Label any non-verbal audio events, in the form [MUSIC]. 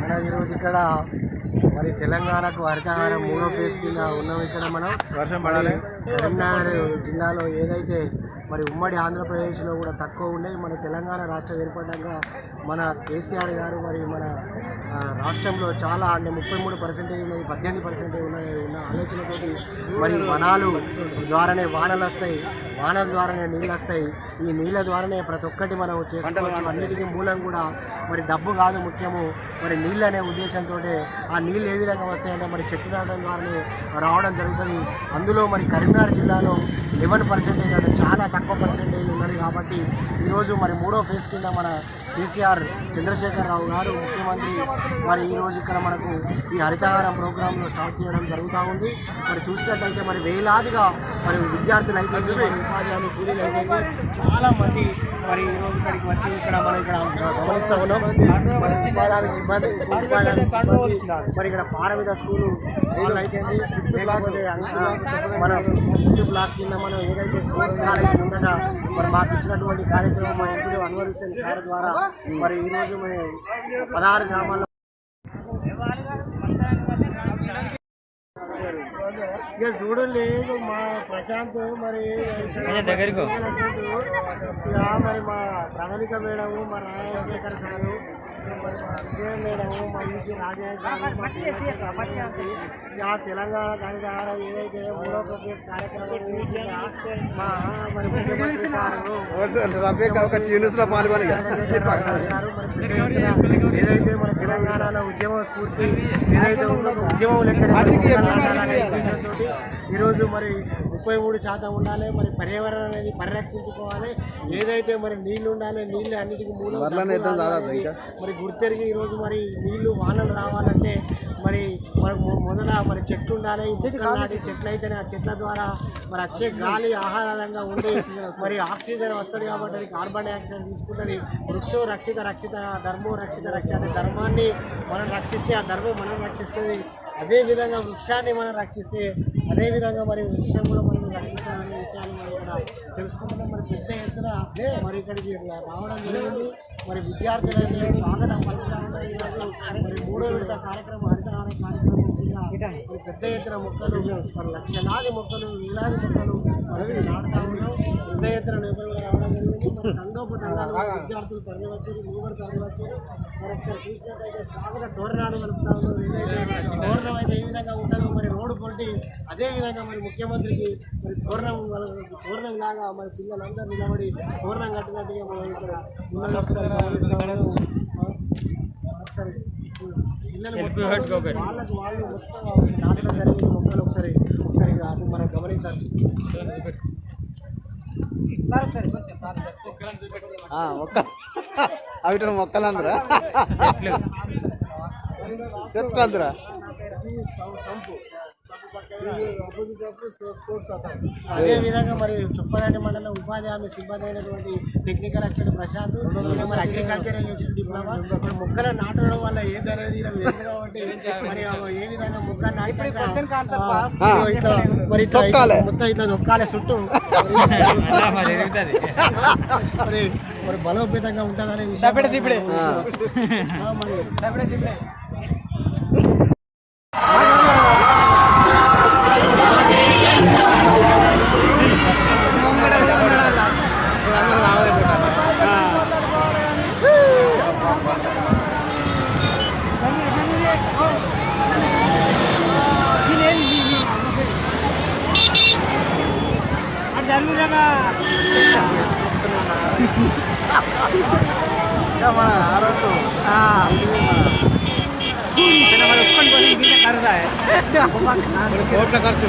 మన ఈరోజు ఇక్కడ మరి తెలంగాణకు హరితహారం మూడో ఫేజ్ కింద ఉన్నాం ఇక్కడ మనం. వర్షం పడాలి. కరీంనగర్ జిల్లాలో ఏదైతే మరి ఉమ్మడి ఆంధ్రప్రదేశ్లో కూడా తక్కువ ఉండే మన తెలంగాణ రాష్ట్రం ఏర్పడ్డాక మన కేసీఆర్ గారు మరి మన రాష్ట్రంలో చాలా అంటే ముప్పై మూడు పర్సెంటేజ్ ఉన్నది పద్దెనిమిది పర్సెంటేజ్ ఉన్నాయి ఉన్న ఆలోచనతోటి మరి వనాలు ద్వారానే వానలు వస్తాయి. వానల ద్వారానే నీళ్ళు వస్తాయి. ఈ నీళ్ళ ద్వారానే ప్రతి ఒక్కటి మనం చేసుకోవచ్చు. అన్నిటికీ మూలం కూడా. మరి డబ్బు కాదు ముఖ్యము. మరి నీళ్ళు అనే ఉద్దేశంతో ఆ నీళ్ళు ఏ విధంగా వస్తాయంటే మరి చెట్టు నాటడం ద్వారానే రావడం జరుగుతుంది. అందులో మరి కరీంనగర్ జిల్లాలో లెవెన్ పర్సెంటేజ్ అంటే చాలా తక్కువ పర్సెంటేజ్ కాబట్టి ఈరోజు మరి మూడో ఫేజ్ కింద మన కేసీఆర్ చంద్రశేఖరరావు గారు ముఖ్యమంత్రి. మరి ఈరోజు ఇక్కడ మనకు ఈ హరితహారం ప్రోగ్రాంలో స్టార్ట్ చేయడం జరుగుతూ ఉంది. మరి చూసినట్లయితే మరి వేలాదిగా మరి విద్యార్థులు అయితే మరి ఉపాధ్యాయులు కూలీలు అయితే చాలా మంది మరి ఈ రోజు ఇక్కడికి వచ్చి ఇక్కడ మనం ఇక్కడ గమనిస్తూ ఉన్నాం. మరి సిబ్బంది మరి ఇక్కడ పారమిద స్కూలు వాళ్ళు అయితే లేకపోతే మన ఫిఫ్త్ బ్లాక్ కింద మనం ఏదైతే స్కూల్ కాలేజ్ ముందట మరి మాకు ఇచ్చినటువంటి కార్యక్రమం మా ఎంపీ అన్వర్ హుస్సేన్ సార్ ద్వారా మరి ఈరోజు మేము పదహారు గ్రామాల్లో ఇక చూడు లేదు మా ప్రశాంత్ మరి దగ్గరికి. ఇక మరి మా ప్రణాళిక మేడం మా రాజశేఖర్ సారు మరి మా విజయ మేడం మా ఈసీ రమణ్యాసి, ఇక తెలంగాణ కార్యక్రమం ఏదైతే మూడో ప్రదేశ్ కార్యక్రమం మా మరి ముఖ్యమంత్రి సారు పాల్గొని ఏదైతే మన తెలంగాణలో ఉద్యమ స్ఫూర్తి ఏదైతే ఉందో ఉద్యమం నాటాలనే ఉద్దేశంతో ఈరోజు మరి ముప్పై మూడు శాతం ఉండాలి మరి పర్యావరణం అనేది పరిరక్షించుకోవాలి. ఏదైతే మరి నీళ్ళు ఉండాలి నీళ్ళు అన్నిటికీ మూలం? మరి గుర్తెరిగి ఈరోజు మరి నీళ్ళు వానలు రావాలంటే మరి మనకు మొదట మరి చెట్లు ఉండాలి నాటి చెట్లు అయితేనే ఆ చెట్ల ద్వారా మరి వచ్చే గాలి ఆహ్లాదంగా ఉండి మరి ఆక్సిజన్ వస్తుంది కాబట్టి అది కార్బన్ డైఆక్సైడ్ తీసుకుంటుంది. వృక్షో రక్షిత రక్షిత ధర్మో రక్షిత రక్ష అనే ధర్మాన్ని మనం రక్షిస్తే ఆ ధర్మం మనం రక్షిస్తుంది. అదే విధంగా వృక్షాన్ని మనం రక్షిస్తే అదే విధంగా మరి వృక్షం కూడా మనం రక్షిస్తామనే విషయాన్ని మనం ఇక్కడ తెలుసుకుంటున్నాం. మరి పెద్ద ఎత్తున మరి ఇక్కడికి రావడం జరిగింది. మరి విద్యార్థులైతే స్వాగతం పలుకుతా మరి మూడో విడత కార్యక్రమం హరితహారం కార్యక్రమం మరి పెద్ద ఎత్తున మొక్కలు మరి లక్షలాది మొక్కలు వేలాది మొక్కలు మరి నాటుతా ఉన్నాం. పెద్ద ఎత్తున నిపుణులు మరి [LAUGHS] తండోపతండాలు విద్యార్థులు తరలి వచ్చారు లేబర్ తరలి వచ్చారు. మరి ఒకసారి చూసినట్టయితే స్వాగత తోరణాలు కలుపుతా ఉన్నారు తోరణం అయితే ఏ విధంగా ఉంటుందో మరి రోడ్డు పొంటి అదే విధంగా మరి ముఖ్యమంత్రికి మరి తోరణం తోరణం లాగా మరి పిల్లలందరూ నిలబడి తోరణం కట్టినట్టుగా మనం ఇక్కడ పిల్లలు వాళ్ళకు వాళ్ళు మొత్తం నాటడం జరిగింది. మొక్కలు ఒకసారి ఒకసారి మనం గమనించాల్సి మొక్క అవి మొక్కలందరా? చెట్లు అందరా అదే విధంగా మరి చుప్పదండి మండలం ఉపాధి హామీ సిబ్బంది అయినటువంటి టెక్నికల్ అసిస్టెంట్ ప్రశాంత్ మరి అగ్రికల్చర్ చేసిన డిప్లొమా. మరి మొక్కలు నాటడం వల్ల ఏదనేది కాబట్టి మరి ఆ ఏ విధంగా మొక్కలు నాటాక ఆ, ఇట్లా మరి. మొత్తం ఇట్లా నొక్కాలి చుట్టూ. [LAUGHS] మరి మరి బలోపేతంగా ఉంటుందనే విషయం [LAUGHS] ఆ, మరి ఇంకా మన ఆరోగ్యం కోట్ల ఖర్చు